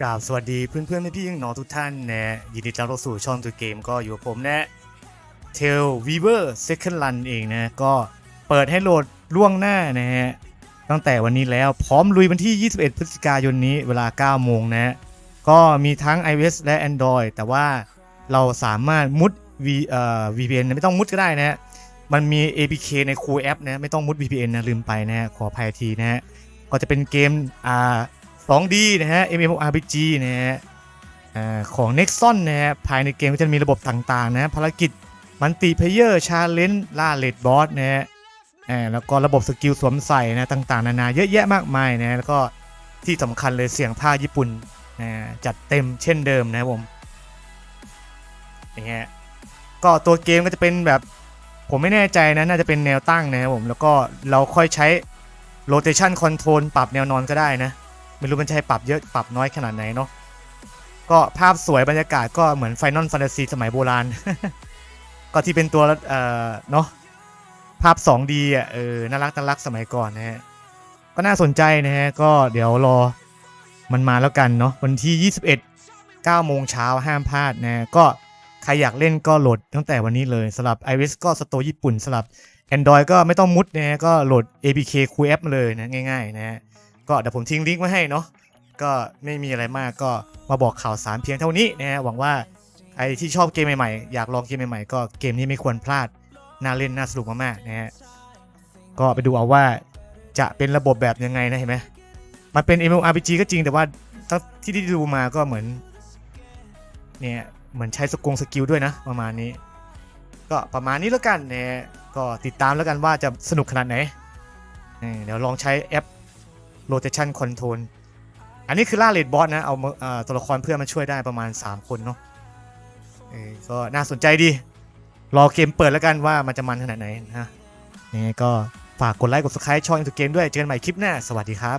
กราบสวัสดีเพื่อนเพื่อนพี่ๆน้องทุกท่านนะยินดีต้อนรับสู่ช่องตัวเกมก็อยู่กับผมนะเทลวีเวอร์เซคันด์รันเองนะก็เปิดให้โหลดล่วงหน้านะฮะตั้งแต่วันนี้แล้วพร้อมลุยวันที่ 21 พฤศจิกายนนี้เวลา 9 โมงนะก็มีทั้ง iOS และ Android แต่ว่าเราสามารถมุด V เอ่อ VPN ไม่ต้องมุดก็ได้นะฮะมันมี APK ในคูลแอปนะไม่ต้องมุด VPN นะลืมไปนะขออภัยทีนะฮะก็จะเป็นเกมอ่า 2D นะฮะ MMORPG นะฮะของ Nexon นะฮะภายในเกมก็จะมีระบบต่างๆนะภารกิจมัลติเพเยอร์ชาเลนจ์ล่าเลดบอสนะฮะแล้วก็ระบบสกิลสวมใส่นะต่างๆ นานาเยอะแยะมากมายนะแล้วก็ที่สำคัญเลยเสียงภาคญี่ปุ่นนะจัดเต็มเช่นเดิมนะครับผมอย่างเงี้ยก็ตัวเกมก็จะเป็นแบบผมไม่แน่ใจนะน่าจะเป็นแนวตั้งนะครับผมแล้วก็เราค่อยใช้ rotation control ปรับแนวนอนก็ได้นะ ไม่รู้มันจะให้ปรับเยอะปรับน้อยขนาดไหนเนาะก็ภาพสวยบรรยากาศก็เหมือน Final Fantasy สมัยโบราณ ก็ที่เป็นตัวเอ่อเนาะภาพ 2D อะเออน่ารักน่ารักสมัยก่อนนะฮะก็น่าสนใจนะฮะก็เดี๋ยวรอมันมาแล้วกันเนาะวันที่ 21 9โมงเช้าห้ามพลาดนะก็ใครอยากเล่นก็โหลดตั้งแต่วันนี้เลยสำหรับ iOS ก็สโตร์ญี่ปุ่นสำหรับ Android ก็ไม่ต้องมุดนะฮะก็โหลด APK Cool App มาเลยนะง่ายๆนะฮะ ก็เดี๋ยวผมทิ้งลิงก์ไว้ให้เนาะก็ไม่มีอะไรมากก็มาบอกข่าวสารเพียงเท่านี้นะฮะหวังว่าใครที่ชอบเกมใหม่ๆอยากลองเกมใหม่ๆก็เกมนี้ไม่ควรพลาดน่าเล่นน่าสนุกมากๆนะฮะก็ไปดูเอาว่าจะเป็นระบบแบบยังไงนะเห็นไหมมันเป็น MMORPG ก็จริงแต่ว่าที่ที่ดูมาก็เหมือนเนี่ยเหมือนใช้สกงสกิลด้วยนะประมาณนี้ ก็ประมาณนี้แล้วกันนะฮะก็ติดตามแล้วกันว่าจะสนุกขนาดไหนเดี๋ยวลองใช้แอป rotation control อันนี้คือล่าเลดบอสนะ เอาตัวละครเพื่อนมาช่วยได้ประมาณ 3 คนเนาะเออก็น่าสนใจดี รอเกมเปิดแล้วกันว่ามันจะมันขนาดไหนนะนี่ก็ฝากกดไลค์กด subscribe ช่องอินเตรเกมด้วย เจอกันใหม่คลิปหน้า สวัสดีครับ